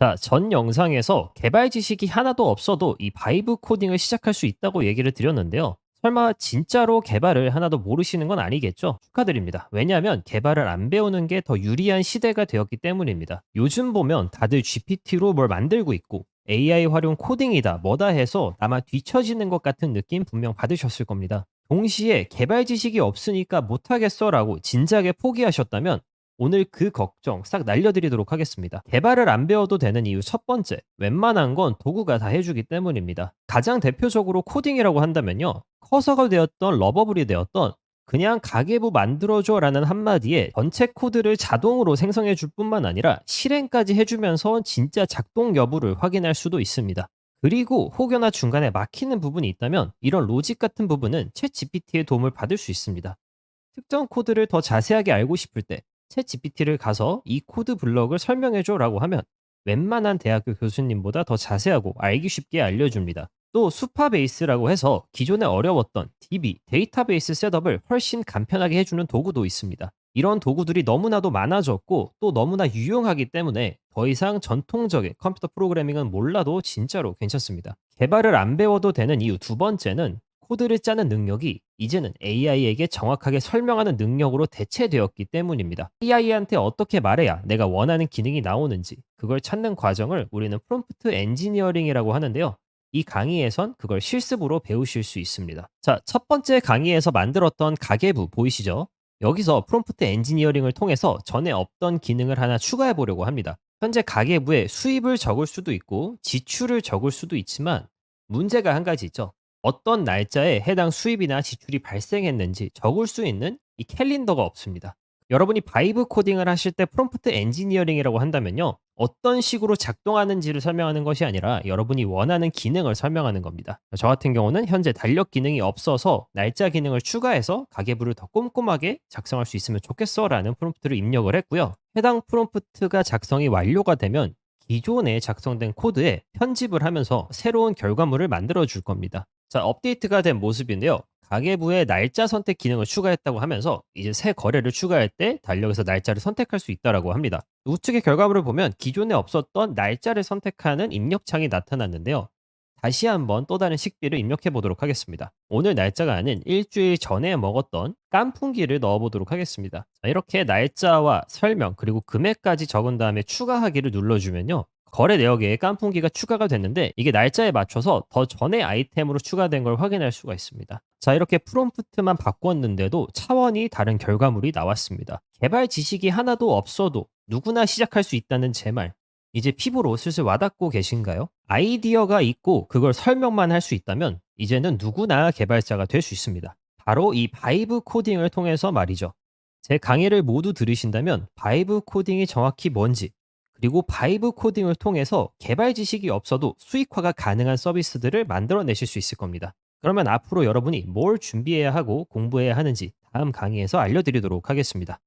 자, 전 영상에서 개발 지식이 하나도 없어도 이 바이브 코딩을 시작할 수 있다고 얘기를 드렸는데요. 설마 진짜로 개발을 하나도 모르시는 건 아니겠죠? 축하드립니다. 왜냐하면 개발을 안 배우는 게 더 유리한 시대가 되었기 때문입니다. 요즘 보면 다들 GPT로 뭘 만들고 있고 AI 활용 코딩이다 뭐다 해서 아마 뒤처지는 것 같은 느낌 분명 받으셨을 겁니다. 동시에 개발 지식이 없으니까 못하겠어 라고 진작에 포기하셨다면 오늘 그 걱정 싹 날려드리도록 하겠습니다. 개발을 안 배워도 되는 이유 첫 번째, 웬만한 건 도구가 다 해주기 때문입니다. 가장 대표적으로 코딩이라고 한다면요. 커서가 되었던 러버블이 되었던 그냥 가계부 만들어줘 라는 한마디에 전체 코드를 자동으로 생성해 줄 뿐만 아니라 실행까지 해주면서 진짜 작동 여부를 확인할 수도 있습니다. 그리고 혹여나 중간에 막히는 부분이 있다면 이런 로직 같은 부분은 챗 GPT의 도움을 받을 수 있습니다. 특정 코드를 더 자세하게 알고 싶을 때 챗 GPT를 가서 이 코드 블럭을 설명해줘 라고 하면 웬만한 대학교 교수님보다 더 자세하고 알기 쉽게 알려줍니다. 또 수파 베이스라고 해서 기존에 어려웠던 DB, 데이터베이스 셋업을 훨씬 간편하게 해주는 도구도 있습니다. 이런 도구들이 너무나도 많아졌고 또 너무나 유용하기 때문에 더 이상 전통적인 컴퓨터 프로그래밍은 몰라도 진짜로 괜찮습니다. 개발을 안 배워도 되는 이유 두 번째는 코드를 짜는 능력이 이제는 AI에게 정확하게 설명하는 능력으로 대체되었기 때문입니다. AI한테 어떻게 말해야 내가 원하는 기능이 나오는지 그걸 찾는 과정을 우리는 프롬프트 엔지니어링이라고 하는데요. 이 강의에선 그걸 실습으로 배우실 수 있습니다. 자, 첫 번째 강의에서 만들었던 가계부 보이시죠? 여기서 프롬프트 엔지니어링을 통해서 전에 없던 기능을 하나 추가해 보려고 합니다. 현재 가계부에 수입을 적을 수도 있고 지출을 적을 수도 있지만 문제가 한 가지 있죠. 어떤 날짜에 해당 수입이나 지출이 발생했는지 적을 수 있는 이 캘린더가 없습니다. 여러분이 바이브 코딩을 하실 때 프롬프트 엔지니어링이라고 한다면요. 어떤 식으로 작동하는지를 설명하는 것이 아니라 여러분이 원하는 기능을 설명하는 겁니다. 저 같은 경우는 현재 달력 기능이 없어서 날짜 기능을 추가해서 가계부를 더 꼼꼼하게 작성할 수 있으면 좋겠어 라는 프롬프트를 입력을 했고요. 해당 프롬프트가 작성이 완료가 되면 기존에 작성된 코드에 편집을 하면서 새로운 결과물을 만들어 줄 겁니다. 자, 업데이트가 된 모습인데요. 가계부에 날짜 선택 기능을 추가했다고 하면서 이제 새 거래를 추가할 때 달력에서 날짜를 선택할 수 있다라고 합니다. 우측의 결과물을 보면 기존에 없었던 날짜를 선택하는 입력창이 나타났는데요. 다시 한번 또 다른 식비를 입력해 보도록 하겠습니다. 오늘 날짜가 아닌 일주일 전에 먹었던 깐풍기를 넣어 보도록 하겠습니다. 자, 이렇게 날짜와 설명 그리고 금액까지 적은 다음에 추가하기를 눌러주면요. 거래 내역에 깐풍기가 추가가 됐는데 이게 날짜에 맞춰서 더 전에 아이템으로 추가된 걸 확인할 수가 있습니다. 자 이렇게 프롬프트만 바꿨는데도 차원이 다른 결과물이 나왔습니다. 개발 지식이 하나도 없어도 누구나 시작할 수 있다는 제 말. 이제 피부로 슬슬 와닿고 계신가요? 아이디어가 있고 그걸 설명만 할 수 있다면 이제는 누구나 개발자가 될 수 있습니다. 바로 이 바이브 코딩을 통해서 말이죠. 제 강의를 모두 들으신다면 바이브 코딩이 정확히 뭔지 그리고 바이브 코딩을 통해서 개발 지식이 없어도 수익화가 가능한 서비스들을 만들어내실 수 있을 겁니다. 그러면 앞으로 여러분이 뭘 준비해야 하고 공부해야 하는지 다음 강의에서 알려드리도록 하겠습니다.